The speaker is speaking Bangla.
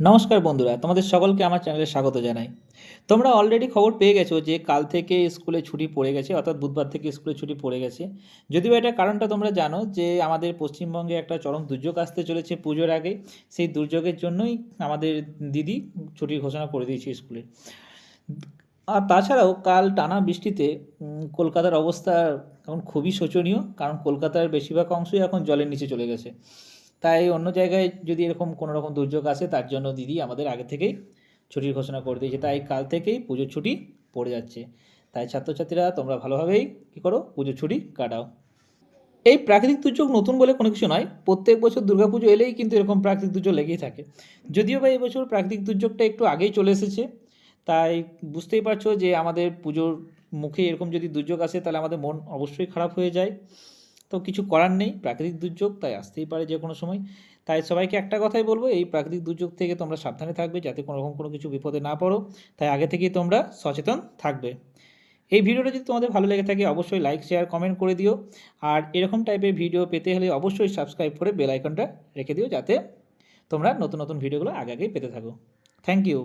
নমস্কার বন্ধুরা, তোমাদের সকলকে আমার চ্যানেলে স্বাগত জানাই। তোমরা অলরেডি খবর পেয়ে গেছো যে কাল থেকে স্কুলে ছুটি পড়ে গেছে, অর্থাৎ বুধবার থেকে স্কুলে ছুটি পড়ে গেছে। যদিও এটা কারণটা তোমরা জানো যে আমাদের পশ্চিমবঙ্গে একটা চরম দুর্যোগ আসতে চলেছে পুজোর আগে, সেই দুর্যোগের জন্যই আমাদের দিদি ছুটির ঘোষণা করে দিয়েছে স্কুলে। আর তাছাড়াও কাল টানা বৃষ্টিতে কলকাতার অবস্থা এখন খুবই শোচনীয়, কারণ কলকাতার বেশিরভাগ অংশই এখন জলের নিচে চলে গেছে। তাই অন্য জায়গায় যদি এরকম কোনো রকম দুর্যোগ আসে, তার জন্য দিদি আমাদের আগে থেকেই ছুটির ঘোষণা করে দিয়েছে। তাই কাল থেকেই পুজোর ছুটি পড়ে যাচ্ছে। তাই ছাত্রছাত্রীরা, তোমরা ভালোভাবেই কী করো পুজোর ছুটি কাটাও। এই প্রাকৃতিক দুর্যোগ নতুন বলে কোনো কিছু নয়। প্রত্যেক বছর দুর্গাপুজো এলেই কিন্তু এরকম প্রাকৃতিক দুর্যোগ লেগেই থাকে। যদিও বা এবছর প্রাকৃতিক দুর্যোগটা একটু আগেই চলে এসেছে, তাই বুঝতেই পারছ যে আমাদের পুজোর মুখে এরকম যদি দুর্যোগ আসে, তাহলে আমাদের মন অবশ্যই খারাপ হয়ে যায়। তো কিছু করার নেই, প্রাকৃতিক দুর্যোগ তাই আসতেই পারে যে কোনো সময়। তাই সবাইকে একটা কথাই বলব, এই প্রাকৃতিক দুর্যোগ থেকে তোমরা সাবধানে থাকবে যাতে কোনো রকম কোনো কিছু বিপদে না পড়ো। তাই আগে থেকেই তোমরা সচেতন থাকবে। এই ভিডিওটা যদি তোমাদের ভালো লেগে থাকে, অবশ্যই লাইক শেয়ার কমেন্ট করে দিও। আর এরকম টাইপের ভিডিও পেতে হলে অবশ্যই সাবস্ক্রাইব করে বেল আইকনটা রেখে দিও যাতে তোমরা নতুন নতুন ভিডিওগুলো আগে আগেই পেতে থাকো। Thank you